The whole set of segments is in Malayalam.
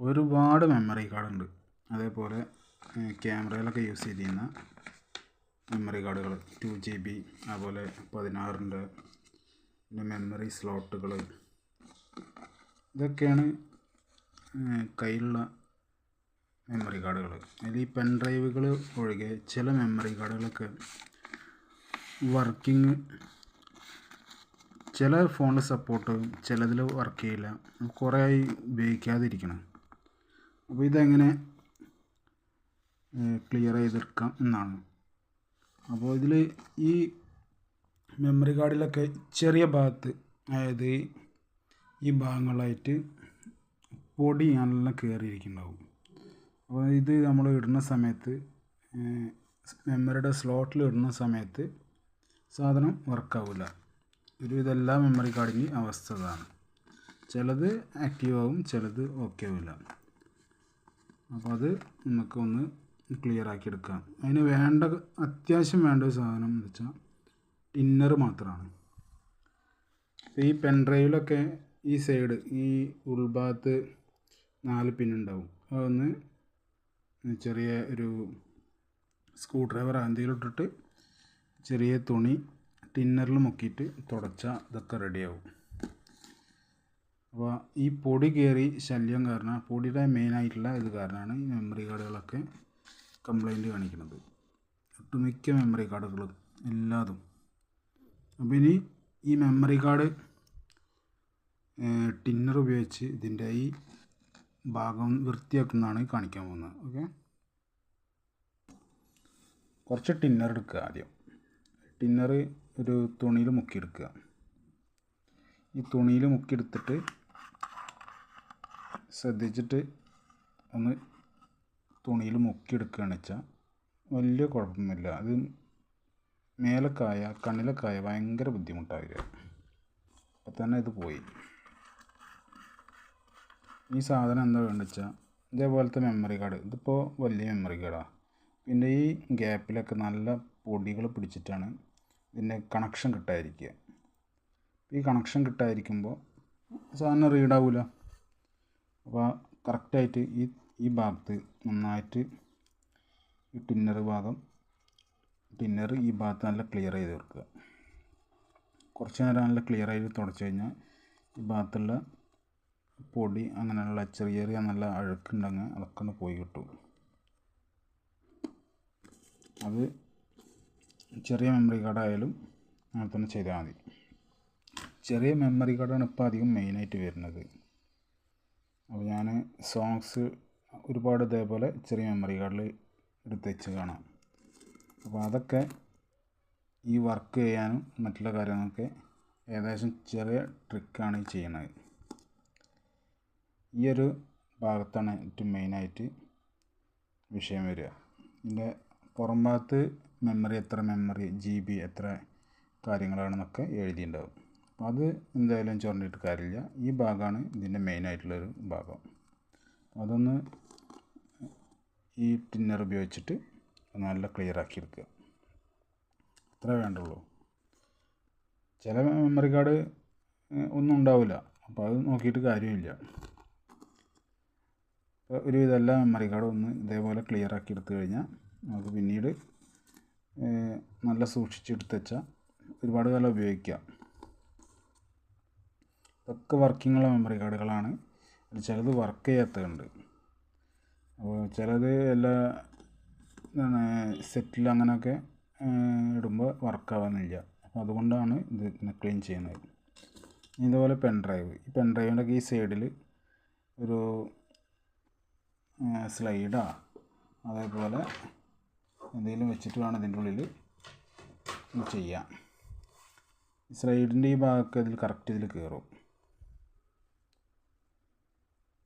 ഒരുപാട് മെമ്മറി കാർഡുണ്ട് അതേപോലെ ക്യാമറയിലൊക്കെ യൂസ് ചെയ്തിരുന്ന മെമ്മറി കാർഡുകൾ ടു ജി ബി അതുപോലെ പതിനാറിന്റെ പിന്നെ മെമ്മറി സ്ലോട്ടുകൾ ഇതൊക്കെയാണ് കയ്യിലുള്ള മെമ്മറി കാർഡുകൾ അതിൽ ഈ പെൻ ഡ്രൈവുകൾ ഒഴികെ ചില മെമ്മറി കാർഡുകളൊക്കെ വർക്കിംഗ് ചില ഫോണിൽ സപ്പോർട്ട് ചിലതിൽ വർക്ക് ചെയ്യില്ല. കുറേ ഉപയോഗിക്കാതിരിക്കണം. അപ്പോൾ ഇതെങ്ങനെ ക്ലിയർ ചെയ്തെടുക്കാം എന്നാണ്. അപ്പോൾ ഇതിൽ ഈ മെമ്മറി കാർഡിലൊക്കെ ചെറിയ ഭാഗത്ത് അതായത് ഈ ഭാഗങ്ങളായിട്ട് പൊടി നല്ല കയറിയിരിക്കുന്നുണ്ടാവും അപ്പോൾ ഇത് നമ്മൾ ഇടുന്ന സമയത്ത് മെമ്മറിയുടെ സ്ലോട്ടിൽ ഇടുന്ന സമയത്ത് സാധനം വർക്കാവില്ല ഒരു എല്ലാ മെമ്മറി കാർഡിന്റെ അവസ്ഥ അതാണ്. ചിലത് ആക്റ്റീവ് ആവും ചിലത് ഓക്കെ ആവില്ല അപ്പോൾ അത് നമുക്ക് ഒന്ന് ക്ലിയർ ആക്കി എടുക്കാം അതിന് വേണ്ട അത്യാവശ്യം വേണ്ട ഒരു സാധനം എന്ന് വെച്ചാൽ ടിന്നർ മാത്രമാണ് ഈ പെൻ ഡ്രൈവിലൊക്കെ ഈ സൈഡ് ഈ ഉൾഭാഗത്ത് നാല് പിന്നുണ്ടാവും അതൊന്ന് ചെറിയ ഒരു സ്ക്രൂ ഡ്രൈവർ എന്തെങ്കിലും ഇട്ടിട്ട് ചെറിയ തുണി ടിന്നറിൽ മുക്കിയിട്ട് തുടച്ചാൽ ഇതൊക്കെ റെഡിയാവും അപ്പോൾ ഈ പൊടി കയറി ശല്യം കാരണം പൊടിയുടെ മെയിനായിട്ടുള്ള ഇത് കാരണമാണ് ഈ മെമ്മറി കാർഡുകളൊക്കെ കംപ്ലൈന്റ് കാണിക്കുന്നത്. ഒട്ടുമിക്ക മെമ്മറി കാർഡുകളും എല്ലാതും. അപ്പോൾ ഇനി ഈ മെമ്മറി കാർഡ് ടിന്നർ ഉപയോഗിച്ച് ഇതിന്റെ ഈ ഭാഗം വൃത്തിയാക്കുന്നതാണ് കാണിക്കാൻ പോകുന്നത്. ഓക്കെ? കുറച്ച് ടിന്നർ എടുക്കുക ആദ്യം. ടിന്നർ ഒരു തുണിയിൽ മുക്കിയെടുക്കുക. ഈ തുണിയിൽ മുക്കിയെടുത്തിട്ട് ശ്രദ്ധിച്ചിട്ട് ഒന്ന് തുണിയിൽ മുക്കിയെടുക്കുകയാണ് വെച്ചാൽ വലിയ കുഴപ്പമില്ല അത് മേലക്കായ കണ്ണിലക്കായ ഭയങ്കര ബുദ്ധിമുട്ടാവില്ല അപ്പം തന്നെ ഇത് പോയി. ഈ സാധനം എന്താ വേണ്ടത് വെച്ചാൽ ഇതേപോലത്തെ മെമ്മറി കാർഡ് ഇതിപ്പോൾ വലിയ മെമ്മറി കാർഡാണ് പിന്നെ ഈ ഗ്യാപ്പിലൊക്കെ നല്ല പൊടികൾ പിടിച്ചിട്ടാണ് ഇതിന്റെ കണക്ഷൻ കിട്ടാതിരിക്കുക. ഈ കണക്ഷൻ കിട്ടാതിരിക്കുമ്പോൾ സാധനം റീഡാവില്ല അപ്പോൾ കറക്റ്റായിട്ട് ഈ ഈ ഭാഗത്ത് നന്നായിട്ട് ഈ ടിന്നർ ഭാഗം ടിന്നർ ഈ ഭാഗത്ത് നല്ല ക്ലിയർ ചെയ്ത് വെക്കുക കുറച്ച് നേരം നല്ല ക്ലിയർ ആയിട്ട് തുടച്ച് കഴിഞ്ഞാൽ ഈ ഭാഗത്തുള്ള പൊടി അങ്ങനെയുള്ള ചെറിയ ചെറിയ നല്ല അഴുക്കുണ്ടെങ്കിൽ അതൊക്കെ പോയി കിട്ടും. അത് ചെറിയ മെമ്മറി കാർഡായാലും അങ്ങനെ തന്നെ ചെയ്താൽ മതി. ചെറിയ മെമ്മറി കാർഡാണ് ഇപ്പോൾ അധികം മെയിനായിട്ട് വരുന്നത്. അപ്പോൾ ഞാൻ സോങ്സ് ഒരുപാട് ഇതേപോലെ ചെറിയ മെമ്മറി കാർഡിൽ എടുത്ത് വെച്ച് കാണാം. അപ്പോൾ അതൊക്കെ ഈ വർക്ക് ചെയ്യാനും മറ്റുള്ള കാര്യങ്ങളൊക്കെ ഏകദേശം ചെറിയ ട്രിക്കാണ് ഈ ചെയ്യുന്നത്. ഈ ഒരു ഭാഗത്താണ് ഏറ്റവും മെയിനായിട്ട് വിഷയം വരിക. ഇതിന്റെ പുറം ഭാഗത്ത് മെമ്മറി എത്ര മെമ്മറി ജി ബി എത്ര കാര്യങ്ങളാണെന്നൊക്കെ എഴുതിയിട്ടുണ്ടാവും. അപ്പോൾ അത് എന്തായാലും ചുരണ്ടിട്ട് കാര്യമില്ല. ഈ ഭാഗമാണ് ഇതിന്റെ മെയിനായിട്ടുള്ളൊരു ഭാഗം. അതൊന്ന് ഈ ടിന്നർ ഉപയോഗിച്ചിട്ട് നല്ല ക്ലിയർ ആക്കി എടുക്കുക. അത്ര വേണ്ടുള്ളൂ. ചില മെമ്മറി കാർഡ് ഒന്നും ഉണ്ടാവില്ല. അപ്പോൾ അത് നോക്കിയിട്ട് കാര്യമില്ല. ഒരു എല്ലാ മെമ്മറി കാർഡ് ഒന്ന് ഇതേപോലെ ക്ലിയർ ആക്കി എടുത്തു കഴിഞ്ഞാൽ നമുക്ക് പിന്നീട് നല്ല സൂക്ഷിച്ചെടുത്ത് വെച്ചാൽ ഒരുപാട് കാലം ഉപയോഗിക്കാം. ഇതൊക്കെ വർക്കിംഗ് ഉള്ള മെമ്മറി കാർഡുകളാണ് ചിലത് വർക്ക് ചെയ്യാത്തതുണ്ട്. അപ്പോൾ ചിലത് എല്ലാ എന്താണ് സെറ്റിൽ അങ്ങനെയൊക്കെ ഇടുമ്പോൾ വർക്കാവുന്നില്ല അപ്പോൾ അതുകൊണ്ടാണ് ഇത് ക്ലീൻ ചെയ്യുന്നത്. ഇതുപോലെ പെൻ ഡ്രൈവ് ഈ പെൻ ഡ്രൈവിന്റെ ഈ സൈഡിൽ ഒരു സ്ലൈഡാ അതേപോലെ എന്തെങ്കിലും വെച്ചിട്ട് വേണം ഇതിന്റെ ഉള്ളിൽ ചെയ്യാം സ്ലൈഡിന്റെ ഈ ഭാഗമൊക്കെ ഇതിൽ കറക്റ്റ് ഇതിൽ കയറും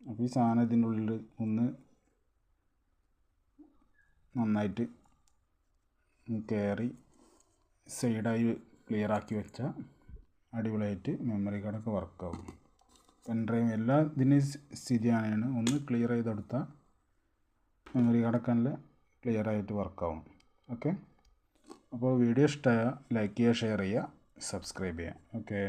അപ്പോൾ ഈ സാധനം ഇതിന്റെ ഉള്ളിൽ ഒന്ന് നന്നായിട്ട് കയറി സൈഡായി ക്ലിയർ ആക്കി വെച്ചാൽ അടിപൊളിയായിട്ട് മെമ്മറി കാർഡൊക്കെ വർക്കാവും പെൻ ഡ്രൈവ് എല്ലാ ഇതിന്റെയും സ്ഥിതിയാണ് ഒന്ന് ക്ലിയർ ചെയ്തെടുത്താൽ മെമ്മറി കാർഡൊക്കെ നല്ല ക്ലിയർ ആയിട്ട് വർക്കാവും ഓക്കെ അപ്പോൾ വീഡിയോ ഇഷ്ടമായ ലൈക്ക് ചെയ്യുക ഷെയർ ചെയ്യുക സബ്സ്ക്രൈബ് ചെയ്യുക. ഓക്കെ